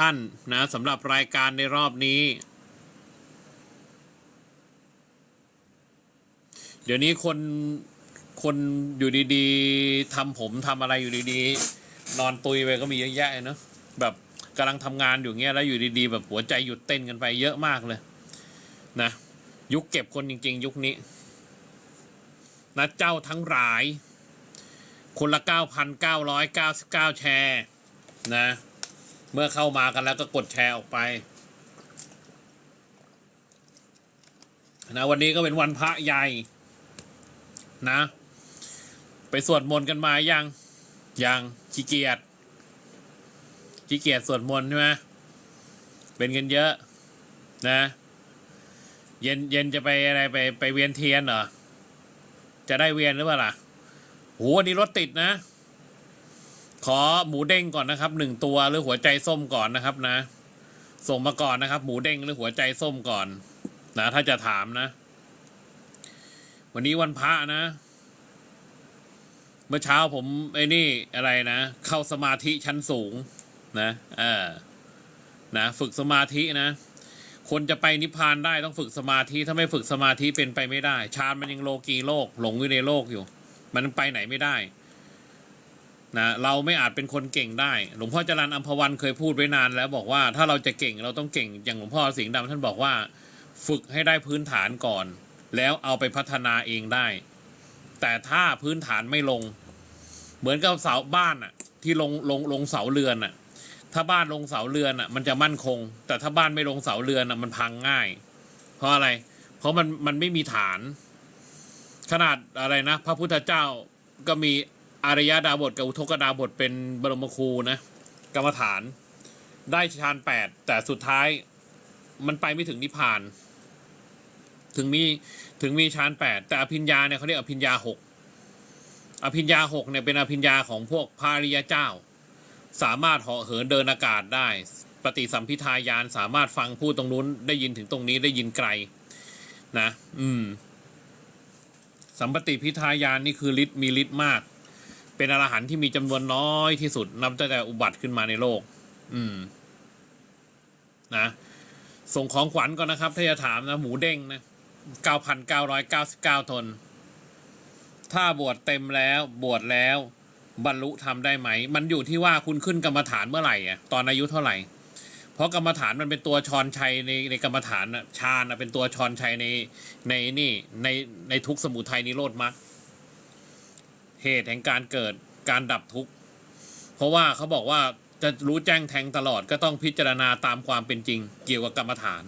ท่านนะสำหรับรายการในรอบนี้ เดี๋ยวนี้คนคนอยู่ดีๆทำผมทำอะไรอยู่ดีๆ นอนตุยไปก็มีเยอะแยะเนอะแบบกำลังทำงานอยู่เงี้ยแล้วอยู่ดีๆ แบบหัวใจหยุดเต้นกันไปเยอะมากเลยนะยุคเก็บคนจริง ๆ ยุคนี้นะเจ้าทั้งหลาย คนละ 9,999 แชร์นะ เมื่อเข้ามากันแล้วก็กดแชร์ออกไปนะวันนี้ก็เป็นวันพระใหญ่นะ ไปสวดมนต์กันมายังยังขี้เกียจขี้เกียจสวดมนต์ใช่ไหมเป็นกันเยอะ นะ เย็นเย็นจะไปอะไรไปไปเวียนเทียนเหรอจะได้เวียนหรือเปล่าล่ะโหวันนี้รถติดนะ ขอหมูเด้งก่อนนะครับหนึ่งตัวหรือหัวใจส้มก่อนนะครับนะ ส่งมาก่อนนะครับ หมูเด้งหรือหัวใจส้มก่อน นะ ถ้าจะถามนะ วันนี้วันพระนะ เมื่อเช้าผมไอ้นี่อะไรนะ เข้าสมาธิชั้นสูง นะเออนะฝึกสมาธินะคนจะไปนิพพานได้ต้องฝึกสมาธิถ้าไม่ฝึกสมาธิเป็นไปไม่ได้ฌานมันยังโลกีโลก หลงอยู่ในโลกอยู่ มันไปไหนไม่ได้ นะเราไม่อาจเป็นคนเก่งได้ หลวงพ่อจรันอัมพวันเคยพูดไว้นานแล้วบอกว่าถ้าเราจะเก่งเราต้องเก่งอย่างหลวงพ่อสิงห์ดำท่านบอกว่า ฝึกให้ได้พื้นฐานก่อน แล้วเอาไปพัฒนาเองได้ แต่ถ้าพื้นฐานไม่ลง เหมือนกับเสาบ้านอะที่ลงลงลงเสาเรือนอะถ้าบ้านลงเสาเรือนอะมันจะมั่นคง แต่ถ้าบ้านไม่ลงเสาเรือนอะมันพังง่าย เพราะอะไร เพราะมันมันไม่มีฐาน ขนาดอะไรนะ พระพุทธเจ้าก็มี อารยดาบทกับอุทกดาบทเป็นบรมครูนะกรรมฐาน ได้ฌานแปดแต่สุดท้ายมันไปไม่ถึงนิพพาน ถึงมีถึงมีฌานแปดแต่อภิญญาเนี่ยเขาเรียกอภิญญาหกอภิญญาหกเนี่ยเป็นอภิญญาของพวกพระอริยเจ้า สามารถเหาะเหินเดินอากาศได้ ปฏิสัมพิทายานสามารถฟังพูดตรงนู้นได้ยินถึงตรงนี้ได้ยินไกล นะ อืม สัมปติพิทายานนี่คือฤทธิ์มีฤทธิ์มาก เป็นอรหันต์ที่มีจำนวนน้อยที่สุด นับตั้งแต่อุบัติขึ้นมาในโลก อืม นะ ส่งของขวัญก่อนนะครับ ถ้าจะถามนะ หมูเด้งนะเก้าพันเก้าร้อยเก้าสิบเก้าทน ถ้าบวชเต็มแล้ว บวชแล้ว บรรลุทำได้ไหม มันอยู่ที่ว่าคุณขึ้นกรรมฐานเมื่อไหร่อะ ตอนอายุเท่าไหร่ เพราะกรรมฐานมันเป็นตัวชอนชัยในในกรรมฐานอะฌานอะเป็นตัวชอนชัยในในนี่ในในทุกสมุทัยนิโรธมรรค เหตุแห่งการเกิดการดับทุกข์ เพราะว่าเขาบอกว่าจะรู้แจ้งแทงตลอดก็ต้องพิจารณาตามความเป็นจริง เกี่ยวกับกรรมฐาน